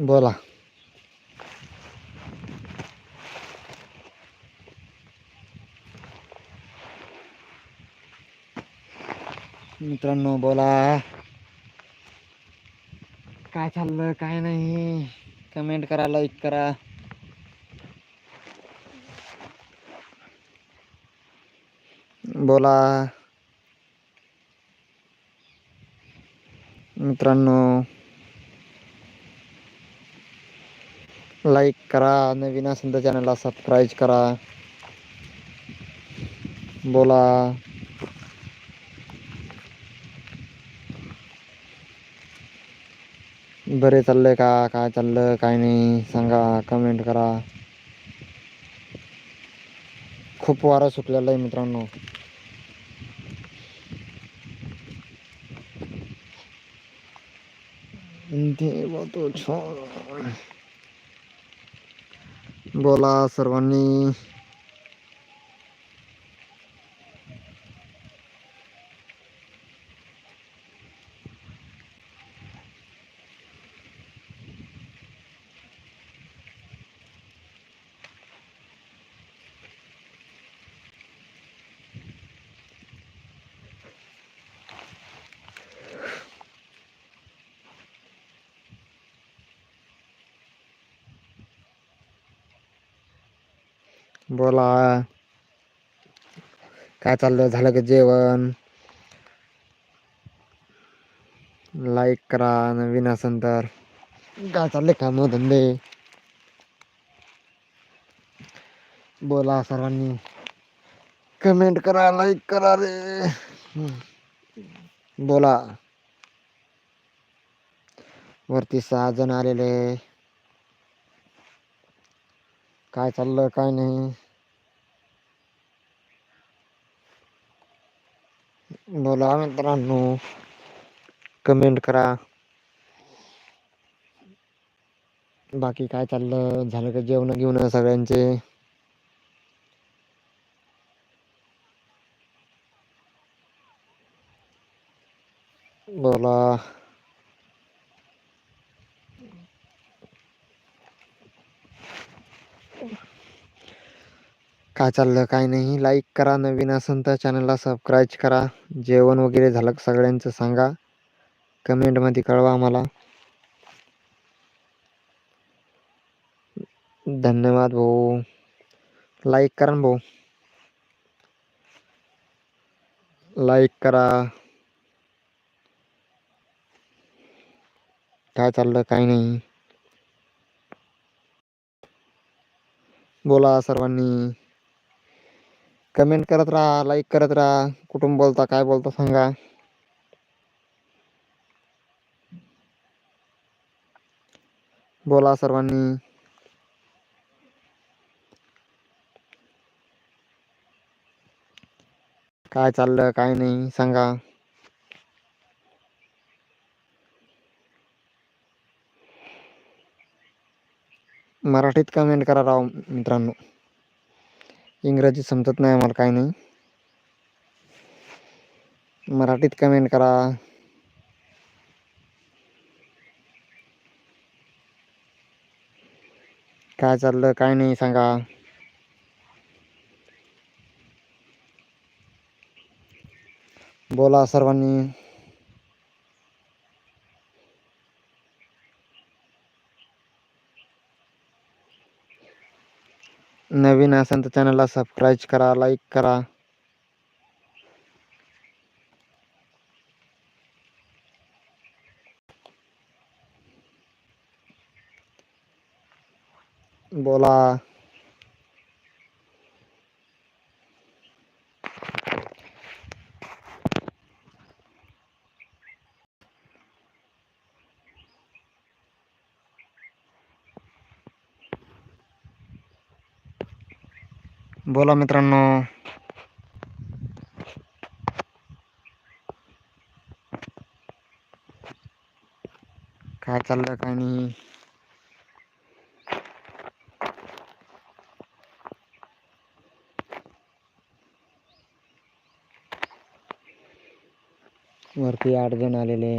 बोला. मित्रांनो बोला. काय चाललं? काय नाही. कमेंट करा लाईक करा. बोला. मित्रांनो लाईक करा, नवीन असेल तर चॅनलला सबस्क्राईब करा. बोला. बरे चाललंय का? काय चाललं? काय नाही? सांगा कमेंट करा. खूप वारा सुटलेला आहे मित्रांनो. देवा तो छान बोला सर्वांनी. बोला. काय चाललं झालं का जेवण? लाईक करा नवीन असन तर. काय चालले काम धंदे बोला सर्वांनी. कमेंट करा लाईक करा रे. बोला. वरती सहा जण आलेले. काय चाललं काय नाही. बोला मित्रांनो कमेंट करा. बाकी काय चाललं झालं का जेवण घेऊन सगळ्यांचे? बोला. काय चाललं काय नाही. लाईक करा नवीन असेल तर चॅनलला सबस्क्राईब करा. जेवण वगैरे झालं सगळ्यांचं सांगा. कमेंटमध्ये कळवा आम्हाला. धन्यवाद भाऊ. लाईक करा ना भाऊ. लाईक करा. काय चाललं काय नाही. बोला सर्वांनी. कमेंट करत राहा लाईक करत राहा. कुठून बोलता काय बोलता सांगा. बोला सर्वांनी. काय चाललं काय नाही सांगा. मराठीत कमेंट करा राव मित्रांनो. इंग्रजी समजत नाही आम्हाला काय नाही. मराठीत कमेंट करा. काय चाललं काय नाही सांगा. बोला सर्वांनी. नवीन असेल तर चॅनलला सबस्क्राईब करा लाइक करा बोला बोला मित्रांनो. काय चाललं काय नाही. वरती आठ जण आलेले.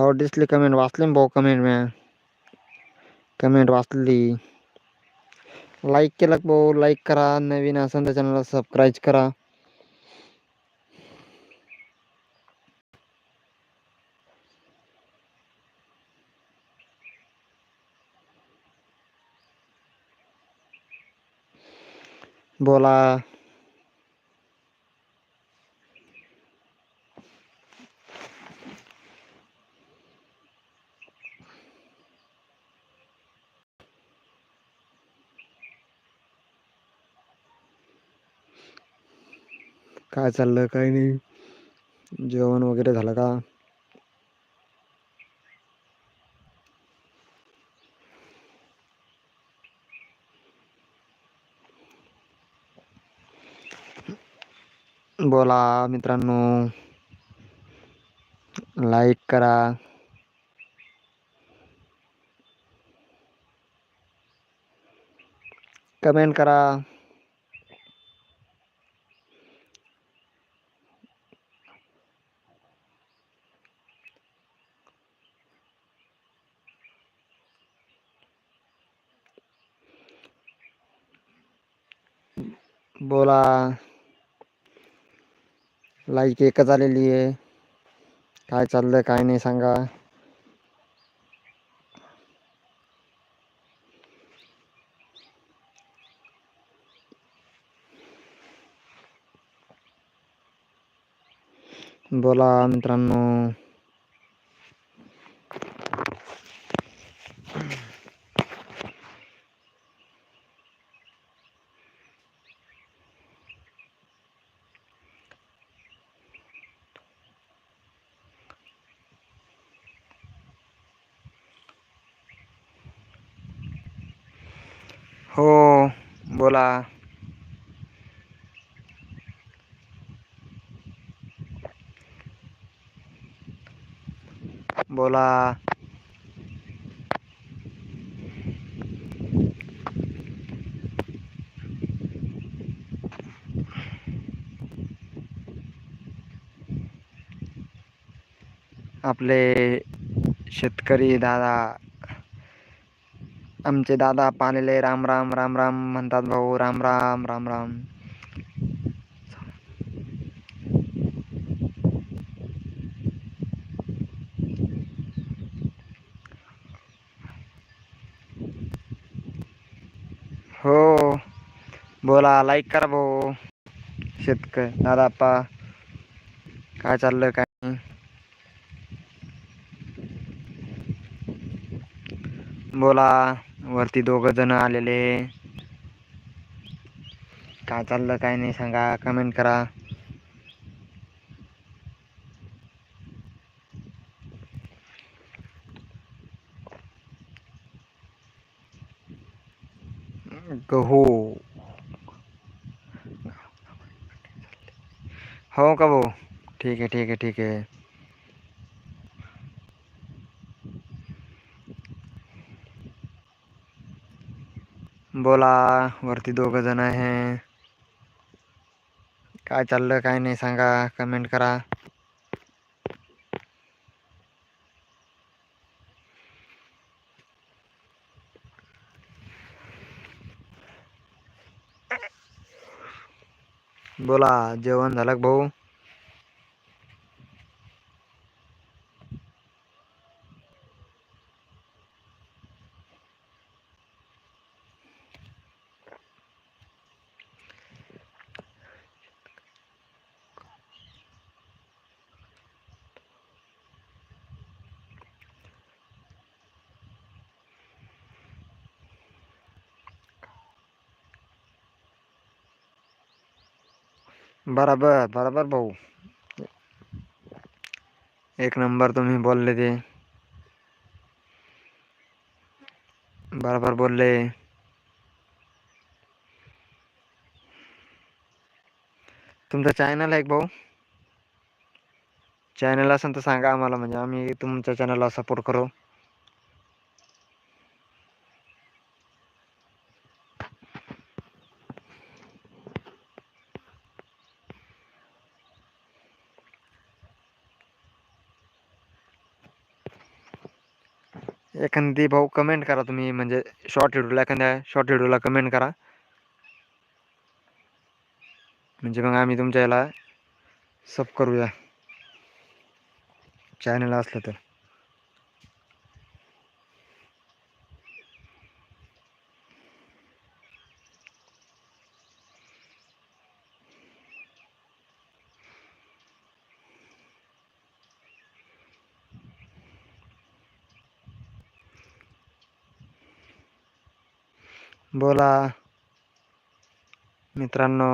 हो दिसली कमेंट वाचली ना भाऊ कमेंट में कमेंट वाचली लाईक केलं भाऊ लाईक करा, नवीन असेल तर चॅनलला सबस्क्राईब करा। बोला। काय चाललं काय नाही. जेवण वगैरे झालं का? बोला मित्रांनो. लाईक करा. कमेंट करा. बोला. लाईक एकच आलेली आहे. काय चाललं काय नाही सांगा. बोला मित्रांनो. हो बोला. बोला. आपले शेतकरी दादा आमचे दादा पालेले राम राम राम राम म्हणतात भाऊ. राम राम राम राम. हो. बोला लाईक करा भाऊ. शेतकरी दादा पा काय चाललं काय बोला. वरती दोघ जण आलेले काय चाललं, काय नाही सांगा कमेंट करा. गहू. हो का भाऊ? ठीक आहे ठीक आहे ठीक आहे. बोला, वरती दोघ जण आहे काय चाललं, काय नाही सांगा कमेंट करा. बोला, जेवण झालं भाऊ? बराबर बराबर भाऊ. एक नंबर तुम्ही बोलले ते. बरोबर बोलले. तुमचं चॅनल आहे भाऊ? चॅनल असेल तर सांगा आम्हाला म्हणजे आम्ही तुमच्या चॅनलला सपोर्ट करू. एखादी भाऊ कमेंट करा तुम्ही म्हणजे शॉर्ट व्हिडिओला एखाद्या शॉर्ट व्हिडिओला कमेंट करा. म्हणजे मग आम्ही तुमच्या याला सब करूया. चॅनल असलं तर. बोला मित्रांनो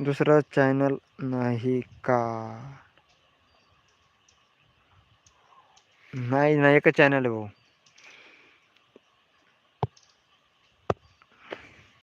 दुसरा चॅनल नाही का? नाही ना एकच चॅनल आहे भाऊ.